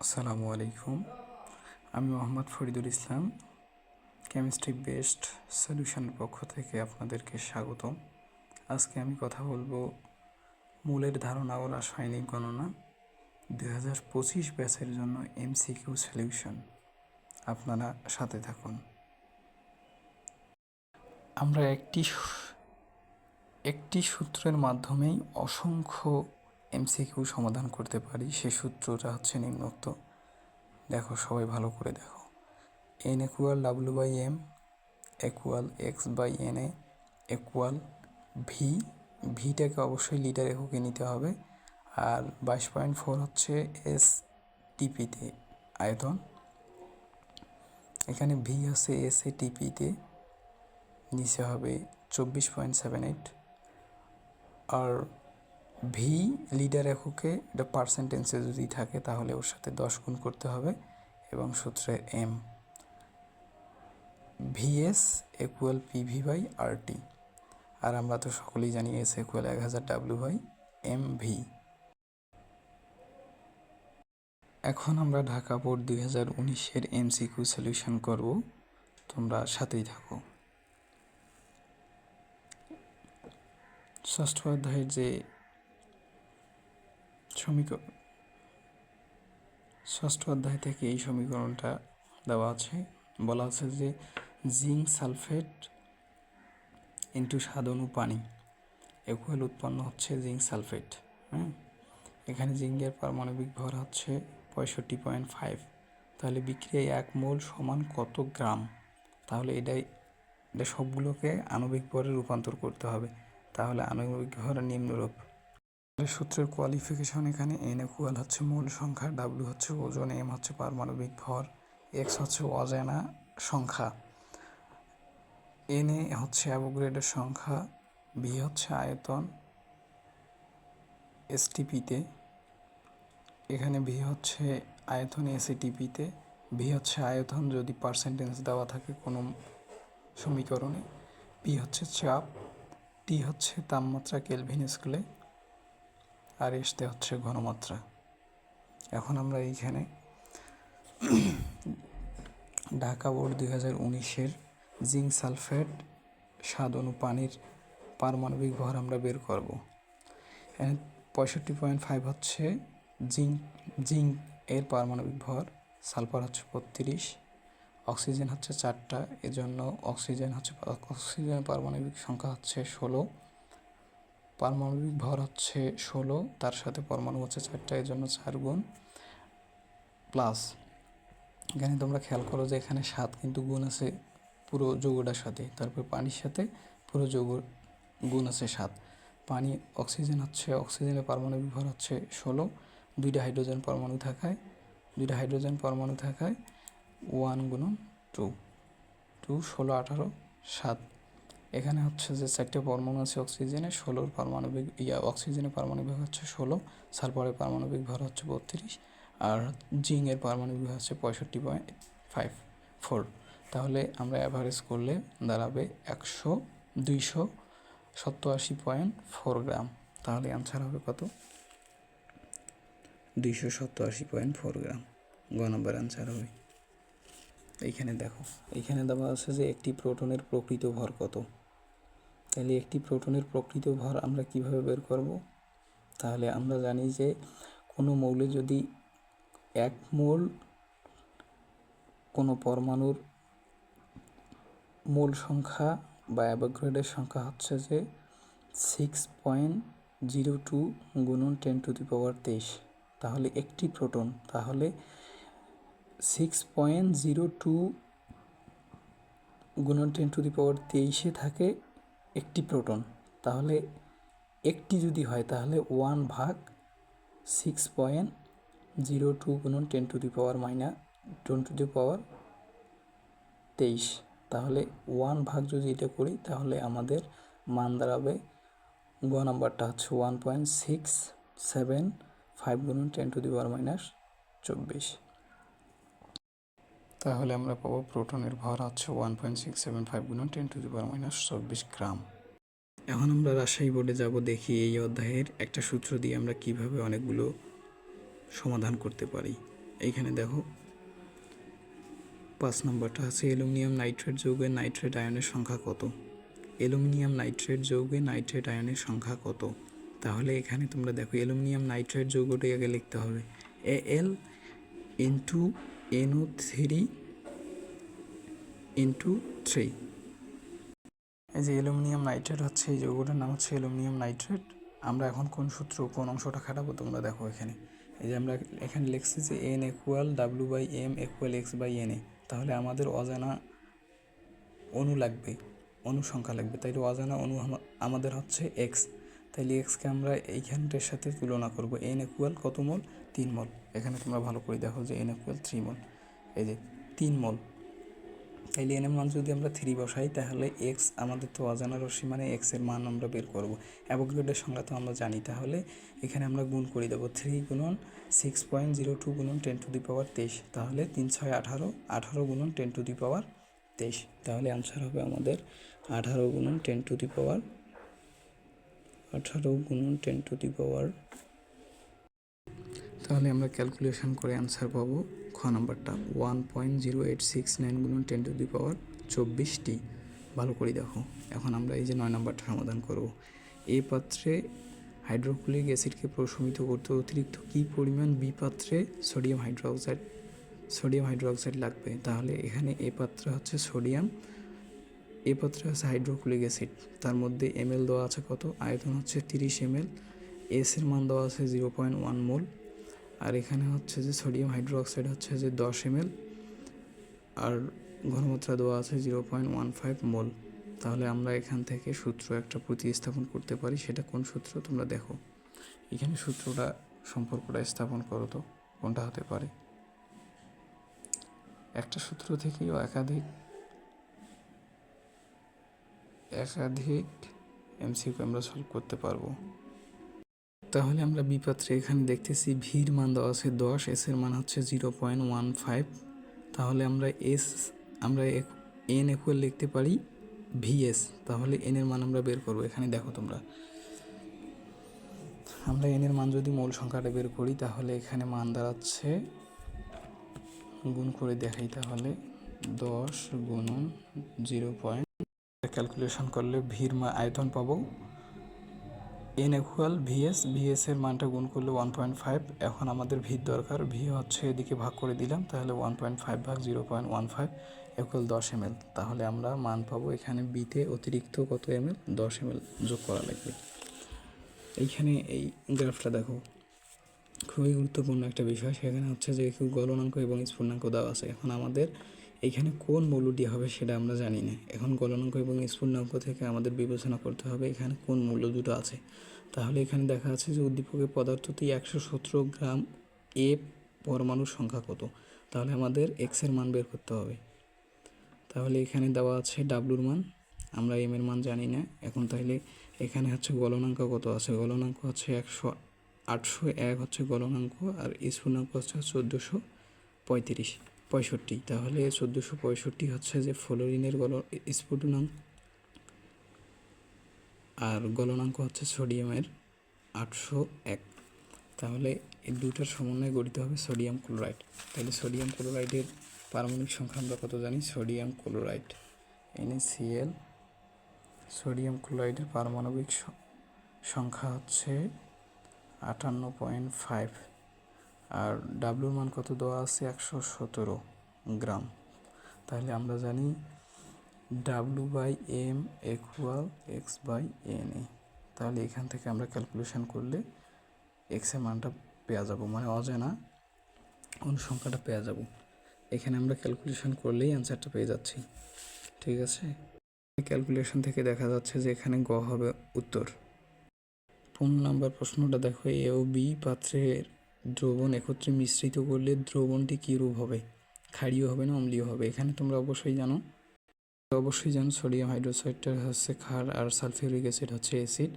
আসসালামু আলাইকুম। আমি মোহাম্মদ ফরিদুল ইসলাম, কেমিস্ট্রি বেস্ট সলিউশনের পক্ষ থেকে আপনাদেরকে স্বাগতম। আজকে আমি কথা বলব মূলের ধারণা ও রাসায়নিক গণনা দুই হাজার পঁচিশ ব্যাচের জন্য এমসিকিউ সলিউশন। আপনারা সাথে থাকুন। আমরা একটি একটি সূত্রের মাধ্যমেই অসংখ্য এমসিকিউ সমাধান করতে পারি, সে সূত্রটা হচ্ছে নিম্নোক্ত। দেখো, সবাই ভালো করে দেখো। N equal W by M equal X by N A equal V ভিটাকে অবশ্যই লিটার এককে নিতে হবে। আর বাইশ পয়েন্ট ফোর হচ্ছে এস টিপিতে আয়তন। এখানে ভি আছে এস এ টিপিতে নিচে হবে চব্বিশ পয়েন্ট সেভেন এইট আর ভি লিডার এককে এটা পার্সেন্টেন্সে যদি থাকে, তাহলে ওর সাথে দশ গুণ করতে হবে এবং সূত্রে M VS equal PV by R T আর আমরা তো সকলেই জানি এস একুয়াল এক হাজার ডাব্লিউ বাই এম ভি এখন আমরা ঢাকা বোর্ড দুই হাজার উনিশের এমসিকিউ সলিউশন করব। তোমরা সাথেই থাকো। ষষ্ঠ অধ্যায়ের যে সমীকরণ ষষ্ঠ অধ্যায় থেকে এই সমীকরণটা দেওয়া আছে। বলা আছে যে জিঙ্ক সালফেট ইন্টু সাদনু পানি। একুয়াল উৎপন্ন হচ্ছে জিঙ্ক সালফেট হ্যাঁ? এখানে জিঙ্কের পারমাণবিক ভর হচ্ছে পঁয়ষট্টি পয়েন্ট ফাইভ। তাহলে বিক্রিয়ায় এক মোল সমান কত গ্রাম? তাহলে এটাই এটা সবগুলোকে আণবিক ভরে রূপান্তর করতে হবে। তাহলে আণবিক ভর নিম্নরূপ। সূত্রের কোয়ালিফিকেশন এখানে এন ইকুয়াল হচ্ছে মূল সংখ্যা ডাব্লিউ হচ্ছে ওজন এম হচ্ছে পারমাণবিক ভর এক্স হচ্ছে অজানা সংখ্যা। এন এ হচ্ছে অ্যাভোগ্রেডের সংখ্যা বি হচ্ছে আয়তন এসটিপিতে এখানে ভি হচ্ছে আয়তন এসিটিপিতে ভি হচ্ছে আয়তন যদি পার্সেন্টেজ দেওয়া থাকে কোনো সমীকরণে পি হচ্ছে চাপ টি হচ্ছে তাপমাত্রা কেলভিন স্কেলে আর এসতে হচ্ছে ঘনমাত্রা। এখন আমরা এইখানে ঢাকা বোর্ড দুই হাজার উনিশের জিঙ্ক সালফেট স্বাদ অনু পানির পারমাণবিক ভর আমরা বের করব। এখানে পঁয়ষট্টি পয়েন্ট ফাইভ হচ্ছে জিঙ্ক জিঙ্ক এর পারমাণবিক ভর, সালফার হচ্ছে বত্রিশ, অক্সিজেন হচ্ছে চারটা, এজন্য অক্সিজেন হচ্ছে, অক্সিজেনের পারমাণবিক সংখ্যা হচ্ছে ষোলো। পারমাণবিক ভর হচ্ছে ষোলো, তার সাথে পরমাণু হচ্ছে চারটা এই জন্য চার গুণ প্লাস এখানে তোমরা খেয়াল করো যে এখানে সাত কিন্তু গুণ আছে পুরো যৌগটার সাথে, তারপর পানির সাথে পুরো যৌগ গুণ আছে সাত। পানি অক্সিজেন হচ্ছে অক্সিজেনের পারমাণবিক ভর হচ্ছে ষোলো, দুইটা হাইড্রোজেন পরমাণু থাকায়, দুইটা হাইড্রোজেন পরমাণু থাকায় ওয়ান গুণন টু টু ষোলো, আঠারো, সাত। এখানে হচ্ছে যে চারটে পরমাণু আছে অক্সিজেনে, ষোলোর পারমাণবিক, ইয়া, অক্সিজেনের পারমাণবিক ভর হচ্ছে ষোলো, সালফারের পারমাণবিক ভর হচ্ছে বত্রিশ, আর জিংয়ের পারমাণবিক ভর হচ্ছে পঁয়ষট্টি পয়েন্ট ফাইভ ফোর তাহলে আমরা অ্যাভারেজ করলে দাঁড়াবে একশো, দুইশো সত্তরাশি পয়েন্ট ফোর গ্রাম। তাহলে অ্যান্সার হবে কত? দুইশো সত্তরাশি পয়েন্ট ফোর গ্রাম। গ নম্বর অ্যান্সার হবে। এইখানে দেখো। এইখানে দেওয়া আছে যে একটি প্রোটনের প্রকৃত ভর কত? তাহলে একটি প্রোটনের প্রকৃত ভর আমরা কীভাবে বের করব? তাহলে আমরা জানি যে কোনো মৌলে যদি এক মোল কোনো পরমাণুর মোল সংখ্যা বা অ্যাভোগ্রেডের সংখ্যা হচ্ছে যে সিক্স পয়েন্ট জিরো টু গুণন টেন টু দি পাওয়ার তেইশ। তাহলে একটি প্রোটন, তাহলে সিক্স পয়েন্ট জিরো টু গুণন টেন টু দি পাওয়ার তেইশে থাকে একটি প্রোটন। তাহলে একটি যদি হয়, তাহলে ওয়ান ভাগ সিক্স পয়েন্ট জিরো টু গুণন ten to the power minus ten to the power তেইশ। তাহলে ওয়ান ভাগ যদি এটা করি, তাহলে আমাদের মান দাঁড়াবে, গ নাম্বারটা হচ্ছে one point six seven five গুণন ten to the power minus চব্বিশ। তাহলে আমরা পাবো প্রোটনের ভর হচ্ছে one point six seven five গুণন ten to the power minus চব্বিশ গ্রাম। এখন আমরা রাজশাহী বোর্ডে যাব, দেখি এই অধ্যায়ের একটা সূত্র দিয়ে আমরা কীভাবে অনেকগুলো সমাধান করতে পারি। এইখানে দেখো, পাঁচ নম্বরটা আছে, অ্যালুমিনিয়াম নাইট্রেট যৌগে নাইট্রেট আয়নের সংখ্যা কত? অ্যালুমিনিয়াম নাইট্রেট যৌগে নাইট্রেট আয়নের সংখ্যা কত? তাহলে এখানে তোমরা দেখো, অ্যালুমিনিয়াম নাইট্রেট যৌগটাই আগে লিখতে হবে A L into N O three into three. এই যে অ্যালুমিনিয়াম নাইট্রেট হচ্ছে, এই যৌগটার নাম হচ্ছে অ্যালুমিনিয়াম নাইট্রেট। আমরা এখন কোন সূত্র, কোন অংশটা খাটাবো তোমরা দেখো এখানে। এই যে আমরা এখানে লিখছি যে N equal W by M equal X by N A তাহলে আমাদের অজানা অণু লাগবে অণু সংখ্যা লাগবে। তাইলে অজানা আমা- আমাদের হচ্ছে এক্স তাইলে এক্সকে আমরা এইখানটার সাথে তুলনা করব। এন একুয়াল কত মোল? তিন মোল। এখানে তোমরা ভালো করে দেখো যে এন একুয়াল থ্রি মোল। এই যে, তিন মোল। তাইলে এন এর মান যদি আমরা থ্রি বসাই, তাহলে এক্স আমাদের তো অজানা রশ্মি মানে এক্সের মান আমরা বের করব। অ্যাভোগ্রেডের সংখ্যা তো আমরা জানি। তাহলে এখানে আমরা গুণ করে দেবো থ্রি গুণন সিক্স পয়েন্ট জিরো টু গুণন টেন টু দি পাওয়ার তেইশ। তাহলে তিন ছয় আঠারো আঠারো গুণন টেন টু দি পাওয়ার তেইশ। তাহলে আনসার হবে আমাদের আঠারো গুণন টেন টু দি পাওয়ার আঠারো গুণন টেন টু দি পাওয়ার তাহলে আমরা ক্যালকুলেশন করে অ্যান্সার পাবো খ নাম্বারটা one point zero eight six nine গুণন টেন টু দি পাওয়ার চব্বিশটি। ভালো করে দেখো, এখন আমরা এই যে নয় নাম্বারটা সমাধান করব। এ পাত্রে হাইড্রোক্লোরিক অ্যাসিডকে প্রশমিত করতে অতিরিক্ত কী পরিমাণ বি পাত্রে সোডিয়াম হাইড্রোক্সাইড সোডিয়াম হাইড্রোক্সাইড লাগবে? তাহলে এখানে এ পাত্রে হচ্ছে সোডিয়াম এ পাত্রে আছে হাইড্রোক্লোরিক অ্যাসিড তার মধ্যে এমএল দেওয়া আছে কত? আয়তন হচ্ছে তিরিশ এমএল এস এর মান দেওয়া আছে জিরো পয়েন্ট ওয়ান মোল, আর এখানে হচ্ছে যে সোডিয়াম হাইড্রোক্সাইড হচ্ছে যে দশ এমএল আর ঘনমাত্রা দেওয়া আছে zero point one five mole. তাহলে আমরা এখান থেকে সূত্র একটা প্রতিস্থাপন করতে পারি, সেটা কোন সূত্র? তোমরা দেখো। এখানে সূত্রটা সম্পর্কটা স্থাপন করো তো, কোনটা হতে পারে? একটা সূত্র থেকেও একাধিক একাধিক এমসিকিউ আমরা সলভ করতে পারব। তাহলে আমরা বিপাত্রে এখানে দেখতেছি ভির মান দেওয়া আছে দশ এস এর মান হচ্ছে জিরো পয়েন্ট ওয়ান ফাইভ তাহলে আমরা এস আমরা এন একুয়াল লিখতে পারি ভিএস তাহলে এন এর মান আমরা বের করব। এখানে দেখো তোমরা। আমরা এন এর মান যদি মূল সংখ্যাটা বের করি, তাহলে এখানে মান দাঁড়াচ্ছে গুণ করে দেখাই তাহলে দশ গুণন জিরো পয়েন্ট ক্যালকুলেশন করলে ভির আয়তন পাবো। এন ইকুয়াল ভিএস ভিএস এর মানটা গুণ করলে ওয়ান পয়েন্ট ফাইভ এখন আমাদের ভির দরকার ভি হচ্ছে এদিকে ভাগ করে দিলাম, তাহলে ওয়ান পয়েন্ট ফাইভ ভাগ zero point one five equal দশ এম তাহলে আমরা মান পাবো এখানে বিতে অতিরিক্ত কত এম এল দশ এম যোগ করা লাগবে। এইখানে এই গ্রাফটা দেখো। খুবই গুরুত্বপূর্ণ একটা বিষয়, সেখানে হচ্ছে যে একটু গলনাঙ্ক এবং স্ফূর্ণাঙ্ক দেওয়া আছে। এখন আমাদের এইখানে কোন মূল্যটি হবে সেটা আমরা জানি না। এখন গলনাঙ্ক এবং স্ফূর্ণাঙ্ক থেকে আমাদের বিবেচনা করতে হবে এখানে কোন মূল্য দুটো আছে। তাহলে এখানে দেখা যাচ্ছে যে উদ্দীপকের পদার্থটি একশো সতেরো গ্রাম এ পরমাণুর সংখ্যা কত? তাহলে আমাদের এক্সের মান বের করতে হবে। তাহলে এখানে দেওয়া আছে ডাব্লুর মান। আমরা এম এর মান জানি না। এখন তাহলে এখানে হচ্ছে গলনাঙ্ক কত আছে? গলনাঙ্ক হচ্ছে একশো আটশো এক হচ্ছে গলনাঙ্ক আর স্ফূর্ণাঙ্ক হচ্ছে চোদ্দোশো পঁয়ত্রিশ। পঁয়ষট্টি। তাহলে চোদ্দোশো পঁয়ষট্টি হচ্ছে যে ফ্লোরিনের গল, স্ফুটনাঙ্ক। আর গলনাঙ্ক হচ্ছে সোডিয়ামের আটশো এক। তাহলে এই দুটার সমন্বয়ে গঠিত হবে সোডিয়াম ক্লোরাইড। তাহলে সোডিয়াম ক্লোরাইডের পারমাণবিক সংখ্যা আমরা কত জানি? Sodium chloride. এনএসিএল, সোডিয়াম ক্লোরাইডের পারমাণবিক সংখ্যা হচ্ছে আটান্ন পয়েন্ট ফাইভ। আর ডাব্লুর মান কত দেওয়া আছে? একশো সতেরো গ্রাম। তাহলে আমরা জানি W by M equal X by N A. তাহলে এখান থেকে আমরা ক্যালকুলেশন করলে এক্সের মানটা পেয়ে যাব। মানে অজানা অনুসংখ্যাটা পেয়ে যাব। এখানে আমরা ক্যালকুলেশন করলেই অ্যান্সারটা পেয়ে যাচ্ছি। ঠিক আছে? ক্যালকুলেশন থেকে দেখা যাচ্ছে যে এখানে গ হবে উত্তর। পনেরো নম্বর প্রশ্নটা দেখো এ ও বি পাত্রের দ্রবণ একত্রে মিশ্রিত করলে দ্রবণটি কী রূপ হবে? ক্ষারীয় হবে না অম্লীয় হবে? এখানে তোমরা অবশ্যই জানো। অবশ্যই জানো সোডিয়াম হাইড্রোক্সাইডটা হচ্ছে ক্ষার আর সালফিউরিক অ্যাসিড হচ্ছে অ্যাসিড।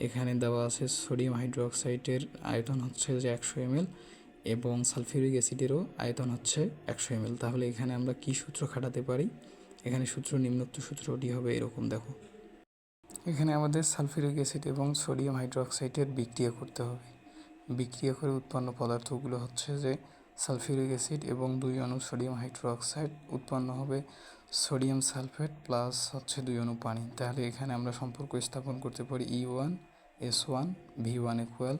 এখানে দেওয়া আছে সোডিয়াম হাইড্রোক্সাইডের আয়তন হচ্ছে যে একশো এমএল এবং সালফিউরিক অ্যাসিডেরও আয়তন হচ্ছে একশো এমএল। তাহলে এখানে আমরা কি সূত্র খাটাতে পারি? এখানে সূত্র, নিম্নোক্ত সূত্রটি হবে এরকম, দেখো। এখানে আমাদের সালফিউরিক অ্যাসিড এবং সোডিয়াম হাইড্রোক্সাইডের বিক্রিয়া করতে হবে। বিক্রিয়া করে উৎপন্ন পদার্থগুলো হচ্ছে যে সালফিউরিক অ্যাসিড এবং দুই অণু সোডিয়াম হাইড্রোক্সাইড উৎপন্ন হবে। সোডিয়াম সালফেট প্লাস হচ্ছে দুই অণু পানি। তাহলে এখানে আমরা সম্পর্ক স্থাপন করতে পারি E one S one V one equal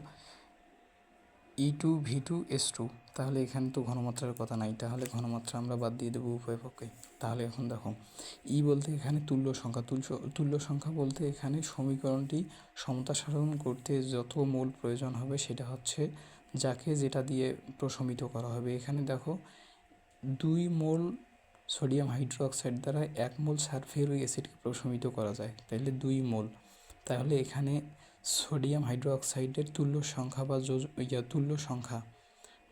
E two V two S two তাহলে এখানে তো ঘনমাত্রার কথা নাই। তাহলে ঘনমাত্রা আমরা বাদ দিয়ে দেবো উভয় পক্ষে তাহলে এখন দেখো ই বলতে এখানে তুল্য সংখ্যা। তুল্য তুল্য সংখ্যা বলতে এখানে সমীকরণটি সমতা সাধন করতে যত মূল প্রয়োজন হবে সেটা হচ্ছে যাকে যেটা দিয়ে প্রশমিত করা হবে। এখানে দেখো, দুই মোল সোডিয়াম হাইড্রোক্সাইড দ্বারা এক মোল সালফিউরিক অ্যাসিডকে প্রশমিত করা যায়। তাহলে দুই মোল। তাহলে এখানে সোডিয়াম হাইড্রোক্সাইডের তুল্য সংখ্যা বা ইয়া, তুল্য সংখ্যা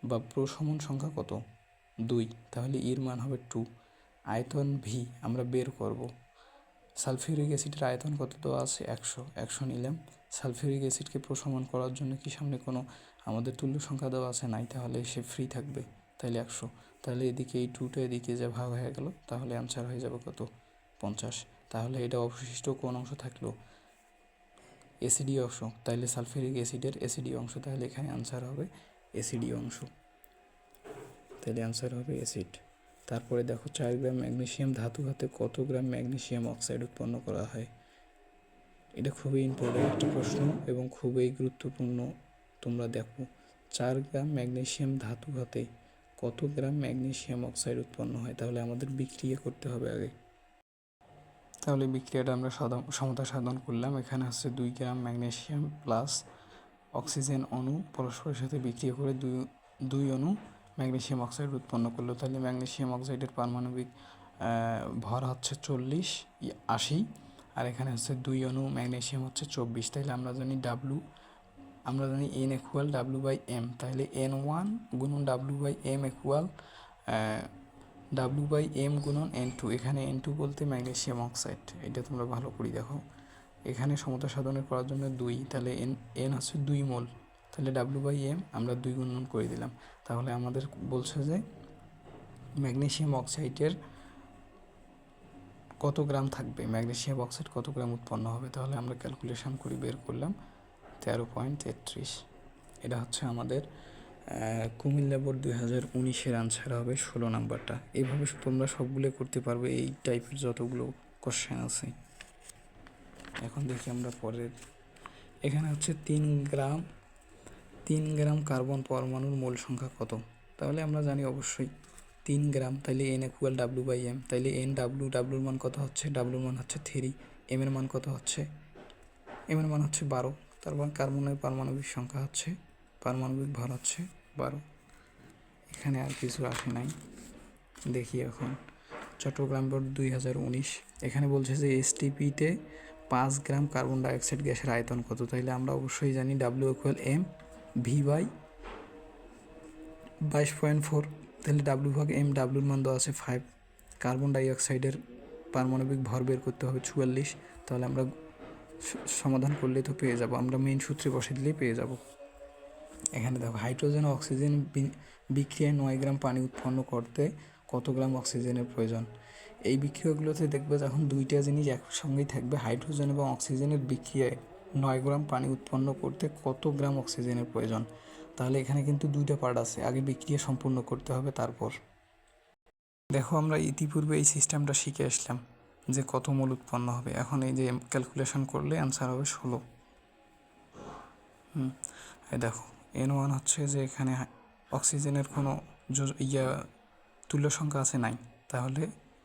বা প্রশমন সংখ্যা কত? দুই। তাহলে এর মান হবে টু। আয়তন ভি আমরা বের করব। সালফিউরিক অ্যাসিডের আয়তন কত দেওয়া আছে? একশো। একশো নিলাম। সালফিউরিক অ্যাসিডকে প্রশমন করার জন্য কি সামনে কোনো আমাদের তুল্য সংখ্যা দেওয়া আছে? নাই। তাহলে সে ফ্রি থাকবে। তাহলে একশো। তাহলে এদিকে এই টুটা এদিকে যে ভাগ হয়ে গেল, তাহলে অ্যান্সার হয়ে যাবে কত? পঞ্চাশ। তাহলে এটা অবশিষ্ট কোন অংশ থাকল? অ্যাসিডি অংশ। তাহলে সালফিউরিক অ্যাসিডের অ্যাসিডি অংশ, তাহলে এখানে অ্যান্সার হবে অ্যাসিডি অংশ। তাহলে অ্যান্সার হবে অ্যাসিড তারপরে দেখো চার গ্রাম ম্যাগনেসিয়াম ধাতু হাতে কত গ্রাম ম্যাগনেসিয়াম অক্সাইড উৎপন্ন করা হয়? এটা খুবই ইম্পর্টেন্ট একটা প্রশ্ন এবং খুবই গুরুত্বপূর্ণ। তোমরা দেখো, চার গ্রাম ম্যাগনেসিয়াম ধাতু হাতে কত গ্রাম ম্যাগনেসিয়াম অক্সাইড উৎপন্ন হয়? তাহলে আমাদের বিক্রিয়া করতে হবে আগে। তাহলে বিক্রিয়াটা আমরা সমতা সাধন করলাম। এখানে হচ্ছে দুই গ্রাম ম্যাগনেশিয়াম প্লাস অক্সিজেন অণু পরস্পরের সাথে বিক্রিয়া করে দুই দুই অণু ম্যাগনেসিয়াম অক্সাইড উৎপন্ন করল। তাহলে ম্যাগনেশিয়াম অক্সাইডের পারমাণবিক ভর হচ্ছে চল্লিশ আশি, আর এখানে হচ্ছে দুই অণু ম্যাগনেসিয়াম হচ্ছে চব্বিশ। তাহলে আমরা জানি ডাব্লু আমরা জানি N equal W by M তাহলে এন ওয়ান গুণন W by M equal W by M গুণন এন টু এখানে এন টু বলতে ম্যাগনেসিয়াম অক্সাইড এটা তোমরা ভালো করে, দেখো। এখানে সমতা সাধনের করার জন্য দুই। তাহলে এন এন হচ্ছে দুই মোল। তাহলে ডাব্লু বাই এম আমরা দুই গুণন করে দিলাম। তাহলে আমাদের বলছে যে ম্যাগনেসিয়াম অক্সাইডের কত গ্রাম থাকবে? ম্যাগনেসিয়াম অক্সাইড কত গ্রাম উৎপন্ন হবে? তাহলে আমরা ক্যালকুলেশন করি, বের করলাম তেরো পয়েন্ট তেত্রিশ। এটা হচ্ছে আমাদের কুমিল্লা বোর্ড দুই হাজার উনিশের আনসার হবে ষোলো নাম্বারটা। এইভাবে তোমরা সবগুলো করতে পারবে, এই টাইপের যতগুলো কোশ্চেন আছে। এখন দেখি আমরা পরের। এখানে হচ্ছে তিন গ্রাম তিন গ্রাম কার্বন পরমাণুর মূল সংখ্যা কত? তাহলে আমরা জানি অবশ্যই তিন গ্রাম, তাইলে N equal W by M তাইলে এন ডাব্লু ডাব্লুর মান কত হচ্ছে? ডাব্লুর মান হচ্ছে থ্রি এম এর মান কত হচ্ছে? এম এর মান হচ্ছে বারো তারপর কার্বনের পারমাণবিক সংখ্যা হচ্ছে পারমাণবিক ভর হচ্ছে বারো। এখানে আর কিছু আসে নাই। দেখি এখন। চট্টগ্রাম বোর্ড দুই হাজার উনিশ। এখানে বলছে যে এসটিপিতে পাঁচ গ্রাম কার্বন ডাইঅক্সাইড গ্যাসের আয়তন কত? তাইলে আমরা অবশ্যই জানি W equal M V by বাইশ পয়েন্ট ফোর তাহলে ডাব্লিউ ভাগ এম ডাব্লিউর মান দেওয়া আছে ফাইভ কার্বন ডাইঅক্সাইডের পারমাণবিক ভর বের করতে হবে চুয়াল্লিশ। তাহলে আমরা সমাধান করলে তো পেয়ে যাব। আমরা মেইন সূত্রে বসে দিলেই পেয়ে যাব। এখানে দেখো, হাইড্রোজেন অক্সিজেন বিক্রিয়ায় নয় গ্রাম পানি উৎপন্ন করতে কত গ্রাম অক্সিজেনের প্রয়োজন? এই বিক্রিয়াগুলোতে দেখবে যখন দুইটা জিনিস একসঙ্গেই থাকবে, হাইড্রোজেন এবং অক্সিজেনের বিক্রিয়ায় নয় গ্রাম পানি উৎপন্ন করতে কত গ্রাম অক্সিজেনের প্রয়োজন? তাহলে এখানে কিন্তু দুইটা পার্ট আছে, আগে বিক্রিয়া সম্পূর্ণ করতে হবে, তারপর। দেখো, আমরা ইতিপূর্বে এই সিস্টেমটা শিখে আসলাম যে কত মোল উৎপন্ন হবে। এখন এই যে ক্যালকুলেশন করলে অ্যান্সার হবে ষোলো। হুম দেখো। এন ওয়ান হচ্ছে যে এখানে অক্সিজেনের কোনো ইয়া তুল্য সংখ্যা আছে নাই। তাহলে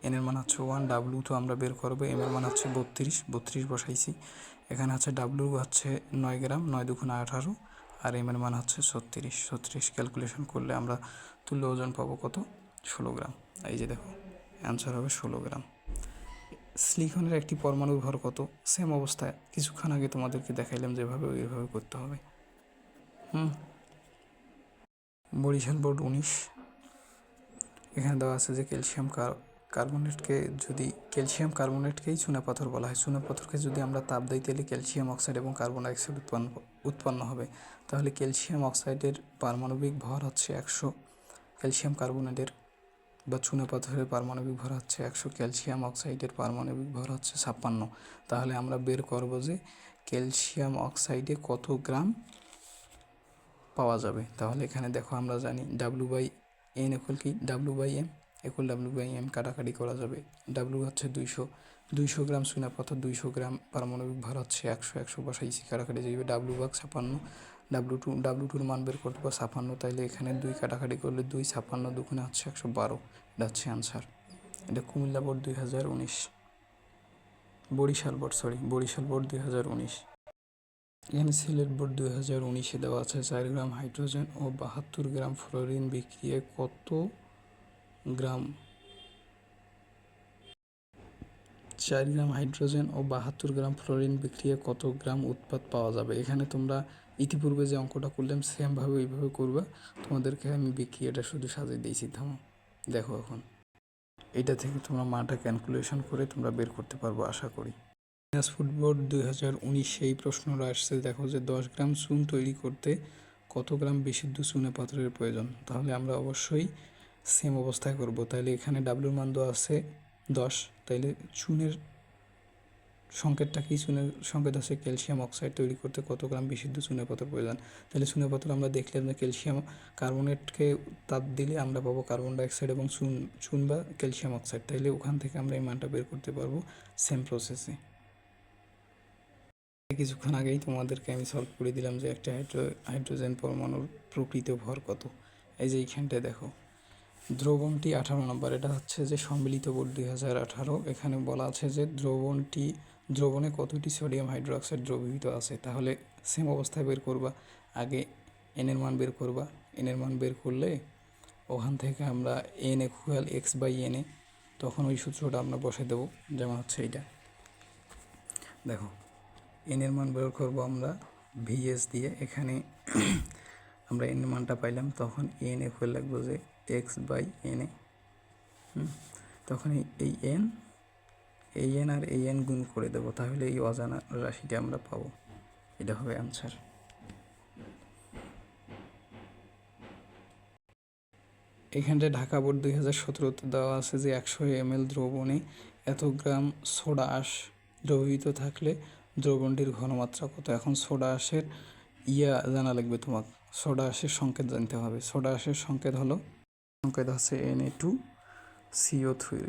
এন এর মান হচ্ছে ওয়ান ডাব্লু তো আমরা বের করব। এম এর মান হচ্ছে বত্রিশ বত্রিশ বসাইছি। এখানে হচ্ছে ডাব্লু হচ্ছে নয় গ্রাম, নয় দুগুণ আঠারো, আর এম এর মান হচ্ছে ছত্রিশ। ছত্রিশ ক্যালকুলেশন করলে আমরা তুল্য ওজন পাবো কত? ষোলো গ্রাম। এই যে দেখো অ্যান্সার হবে ষোলো গ্রাম। স্লিখনের একটি পরমাণুর ভর কত? সেম অবস্থায়, কিছুক্ষণ আগে তোমাদেরকে দেখাইলাম যেভাবে ওইভাবে করতে হবে। হুম। বরিশাল বোর্ড উনিশ। এখানে দেওয়া আছে যে ক্যালসিয়াম কার- কার্বনেটকে যদি ক্যালসিয়াম কার্বনেটকেই চুনাপাথর বলা হয়। চুনাপাথরকে যদি আমরা তাপ দিই, তাহলে ক্যালসিয়াম অক্সাইড এবং কার্বন ডাইঅক্সাইড উৎপন্ন উৎপন্ন হবে। তাহলে ক্যালসিয়াম অক্সাইডের পারমাণবিক ভর হচ্ছে একশো। ক্যালসিয়াম কার্বনেটের বা চুনাপাথরের পারমাণবিক ভর হচ্ছে একশো। ক্যালসিয়াম অক্সাইডের পারমাণবিক ভর হচ্ছে ছাপ্পান্ন। তাহলে আমরা বের করব যে ক্যালসিয়াম অক্সাইডে কত গ্রাম পাওয়া যাবে। তাহলে এখানে দেখো আমরা জানি ডাব্লু বাই এন ইকুয়াল কি? W by M equal W by M কাটাকাটি করা যাবে। ডাব্লু হচ্ছে দুইশো। দুইশো গ্রাম চুনাপাথর দুইশো গ্রাম পারমাণবিক ভর হচ্ছে একশো একশো বসাইছি কাটাকাটি যাবে ডাব্লু বাগ ছাপান্ন। ডাব্লু টু ডাব্লু টুর মান বের করতে পারব ছাপান্ন। তাইলে এখানে দুই কাটাকাটি করলে দুই, ছাপান্ন দুগুণে হচ্ছে একশো বারো। এটা হচ্ছে আনসার এটা কুমিল্লা বোর্ড দুই হাজার উনিশ। Barishal board sorry Barishal board দুই হাজার উনিশ। এখানে সিলেট বোর্ড দুই হাজার উনিশে দেওয়া আছে। চার গ্রাম হাইড্রোজেন ও বাহাত্তর গ্রাম ফ্লোরিন বিক্রিয়ায় কত গ্রাম? চার গ্রাম হাইড্রোজেন ও বাহাত্তর গ্রাম ফ্লোরিন বিক্রিয়ায় কত গ্রাম উৎপাদ পাওয়া যাবে? এখানে তোমরা ইতিপূর্বে যে অঙ্কটা করলাম, সেমভাবে ওইভাবে করবা। তোমাদেরকে আমি বিক্রিয়াটা শুধু সাজিয়ে দিয়েছি, থামো। দেখো এখন। এটা থেকে তোমরা মানটা ক্যালকুলেশন করে তোমরা বের করতে পারব, আশা করি। দিনাজপুর বোর্ড দুই হাজার উনিশে সেই প্রশ্নটা আসছে, দেখো যে দশ গ্রাম চুন তৈরি করতে কত গ্রাম বিশুদ্ধ চুনে পাথরের প্রয়োজন? তাহলে আমরা অবশ্যই সেম অবস্থায় করব। তাহলে এখানে ডাব্লুর মান দেওয়া আছে দশ। তাইলে চুনের সংকেতটা কি? চুনের সংকেত আছে ক্যালসিয়াম অক্সাইড তৈরি করতে কত গ্রাম বিশুদ্ধ চুনে পাথর প্রয়োজন? তাহলে চুনে পাথর আমরা দেখলাম যে ক্যালসিয়াম কার্বনেটকে তাপ দিলে আমরা পাবো কার্বন ডাইঅক্সাইড এবং চুন চুন বা ক্যালসিয়াম অক্সাইড। তাইলে ওখান থেকে আমরা এই মানটা বের করতে পারব সেম প্রসেসে কিছুক্ষণ আগেই তোমাদেরকে আমি সলভ করে দিলাম যে একটা হাইড্রো হাইড্রোজেন পরমাণুর প্রকৃত ভর কত। এই যে এইখানটায় দেখো। দ্রবণটি আঠারো নম্বর, এটা হচ্ছে যে সম্মিলিত বোর্ড দুই হাজার আঠারো। এখানে বলা আছে যে দ্রবণটি, দ্রবণে কতটি সোডিয়াম হাইড্রোক্সাইড দ্রবীভূত আছে? তাহলে সেম অবস্থায় বের করবা। আগে এনের মান বের করবা। এনের মান বের করলে ওখান থেকে আমরা এন ইকুয়াল এক্স বাই এনে তখন ওই সূত্রটা আমরা বসে দেবো। যেমন হচ্ছে এইটা। দেখো এনের মান বের করব আমরা ভিএস দিয়ে। এখানে আমরা এন মানটা পাইলাম, তখন এন ইকুয়াল লাগবো যে এক্স বাই এন এ। তখন এই এন এই এন আর এই এন গুণ করে দেবো, তাহলে এই অজানা রাশিটা আমরা পাবো। এটা হবে অ্যান্সার এখানটায় ঢাকা বোর্ড দুই হাজার সতেরোতে দেওয়া আছে যে একশো এম এল দ্রবণে এত গ্রাম সোডা আঁশ দ্রবীভূত থাকলে দ্রবণটির ঘনমাত্রা কত? এখন সোডা আঁশের ইয়া জানা লাগবে তোমার সোডা আঁশের সংকেত জানতে হবে। সোডা আঁশের সংকেত হলো, সংকেত হচ্ছে N A two CO three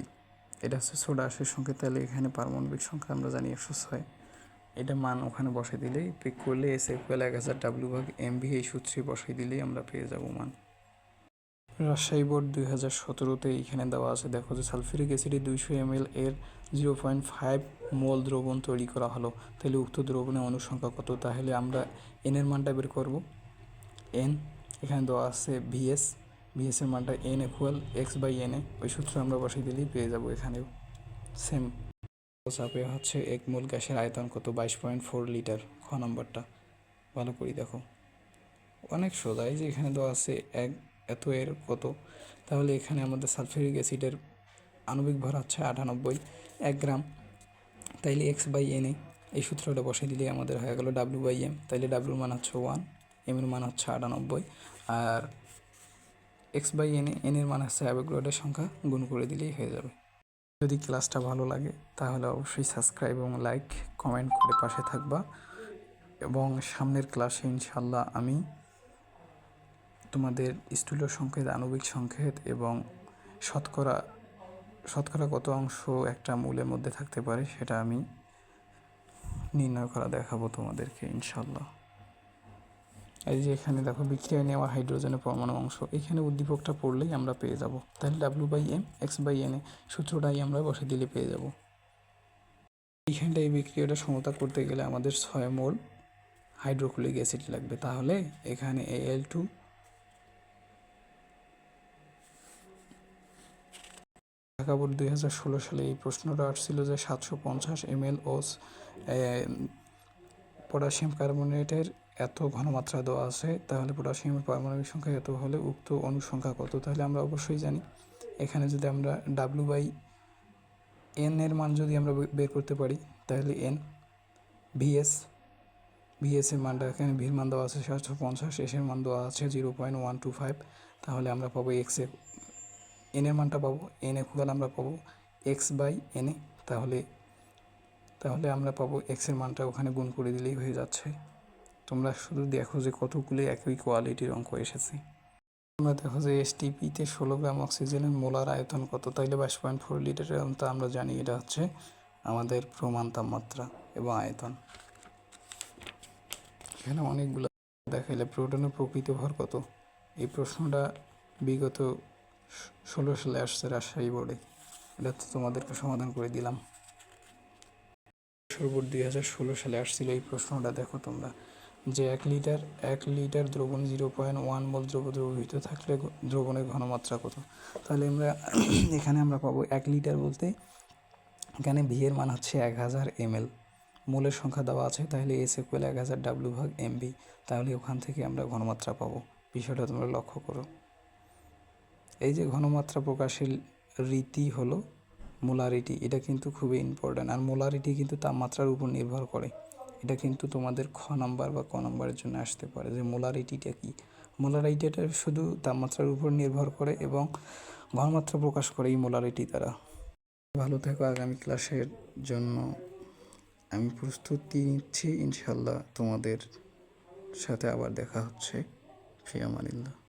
এটা হচ্ছে সোডা আঁশের সংকেত। তাহলে এখানে পারমাণবিক সংখ্যা আমরা জানি একশো ছয়। এটা মান ওখানে বসে দিলেই পিক করলে এস ইকুয়াল এক হাজার ডাব্লিউ ভাগ এমভি এই সূত্রে বসাই দিলেই আমরা পেয়ে যাব মান। রাজশাহী বোর্ড দুই হাজার সতেরোতে এখানে দেওয়া আছে, দেখো যে সালফিউরিক অ্যাসিডে দুইশো এম এল এর জিরো পয়েন্ট ফাইভ মোল দ্রবণ তৈরি করা হলো। তাহলে উক্ত দ্রবণের অনুসংখ্যা কত? তাহলে আমরা এনের মানটা বের করব। এন এখানে দেওয়া আছে ভিএস ভিএসের মানটা N equal X by N A. ওই সূত্র আমরা বসিয়ে দিলেই পেয়ে যাব এখানেও। সেম চাপে হচ্ছে এক মোল গ্যাসের আয়তন কত? বাইশ পয়েন্ট ফোর লিটার। খ নম্বরটা। ভালো করে দেখো। অনেক সোজা এই যে এখানে দেওয়া আছে এক এত এর কত? তাহলে এখানে আমাদের সালফিউরিক অ্যাসিডের আণবিক ভর হচ্ছে আটানব্বই, এক গ্রাম। তাইলে এক্স বাই এন এই সূত্রটা বসে দিলেই আমাদের হয়ে গেল ডাব্লু বাই এম তাইলে ডাব্লুর মান হচ্ছে ওয়ান এম এর মান হচ্ছে আটানব্বই। আর এক্স বাই এন এন এর মান হচ্ছে অ্যাভোগ্রাডের সংখ্যা গুণ করে দিলেই হয়ে যাবে। যদি ক্লাসটা ভালো লাগে, তাহলে অবশ্যই সাবস্ক্রাইব এবং লাইক কমেন্ট করে পাশে থাকবা। এবং সামনের ক্লাসে ইনশাল্লাহ আমি তোমাদের স্থূল সংকেত, আণবিক সংকেত এবং শতকরা শতকরা কত অংশ একটা মূলের মধ্যে থাকতে পারে, সেটা আমি নির্ণয় করা দেখাবো তোমাদেরকে ইনশাল্লাহ এই যে এখানে দেখো, বিক্রিয়া নেওয়া হাইড্রোজেনের পরমাণু অংশ। এখানে উদ্দীপকটা পড়লেই আমরা পেয়ে যাব। তাহলে W by M X by N A সূত্রটাই আমরা বসে দিলে পেয়ে যাব। এইখানটা এই বিক্রিয়াটা সমতা করতে গেলে আমাদের ছয় মোল হাইড্রোক্লিক অ্যাসিড লাগবে। তাহলে এখানে এল টু ঢাকা বোর্ড দুই হাজার ষোলো সালে এই প্রশ্নটা আসছিল যে সাতশো পঞ্চাশ এম এল ও পটাশিয়াম কার্বনেটের এত ঘনমাত্রা দেওয়া আছে, তাহলে পটাশিয়ামের পারমাণবিক সংখ্যা এত হলে উক্ত অনুসংখ্যা কত? তাহলে আমরা অবশ্যই জানি। এখানে যদি আমরা ডাব্লু বাই এন এর মান যদি আমরা বের করতে পারি, তাহলে এন ভিএস ভিএস এর মানটা এখানে ভির মান দেওয়া আছে সাতশো পঞ্চাশ এস এর মান দেওয়া আছে zero point one two five তাহলে আমরা পাবো এক্সের এন এর মানটা পাবো এন ইকুয়াল আমরা পাবো এক্স বাই এন এ, তাহলে তাহলে আমরা পাবো এক্সের মানটা ওখানে গুণ করে দিলেই হয়ে যাচ্ছে। তোমরা শুধু দেখো যে কতগুলো একই কোয়ালিটির অঙ্ক এসেছে। আমরা দেখো যে এসটিপিতে ষোলো গ্রাম অক্সিজেনের মোলার আয়তন কত, তাইলে বাইশ পয়েন্ট ফোর লিটারের তো আমরা জানি এটা হচ্ছে আমাদের প্রমাণ তাপমাত্রা এবং আয়তন। এখানে অনেকগুলো দেখাইলে প্রোটনের প্রকৃত ভর কত? এই প্রশ্নটা বিগত ষোলো সালে আসছে রাজশাহী বোর্ডে। এটা তো তোমাদেরকে সমাধান করে দিলাম। বোর্ড দুই হাজার ষোলো সালে আসছিল এই প্রশ্নটা, দেখো তোমরা। যে এক লিটার এক লিটার দ্রবণ জিরো পয়েন্ট ওয়ান বল দ্রব দ্রবীভূত থাকলে দ্রবণের ঘনমাত্রা কত? তাহলে আমরা এখানে আমরা পাবো এক লিটার বলতে এখানে ভি এর মান হচ্ছে এক হাজার এম এল মোলের সংখ্যা দেওয়া আছে, তাহলে এস ইকুয়াল এক হাজার ডাব্লিউ ভাগ এমবি তাহলে ওখান থেকে আমরা ঘনমাত্রা পাবো। বিষয়টা তোমরা লক্ষ্য করো। এই যে ঘনমাত্রা প্রকাশের রীতি হলো মোলারিটি, এটা কিন্তু খুবই ইম্পর্ট্যান্ট আর মোলারিটি কিন্তু তাপমাত্রার উপর নির্ভর করে। এটা কিন্তু তোমাদের খ নাম্বার বা ক নাম্বারের জন্য আসতে পারে যে মোলারিটিটা কি। মোলারিটিটা শুধু তাপমাত্রার উপর নির্ভর করে এবং ঘনমাত্রা প্রকাশ করে এই মোলারিটি দ্বারা। ভালো থেকো আগামী ক্লাসের জন্য। আমি প্রস্তুতি নিচ্ছি ইনশাল্লাহ তোমাদের সাথে আবার দেখা হচ্ছে। ফিয়ামানিল্লাহ।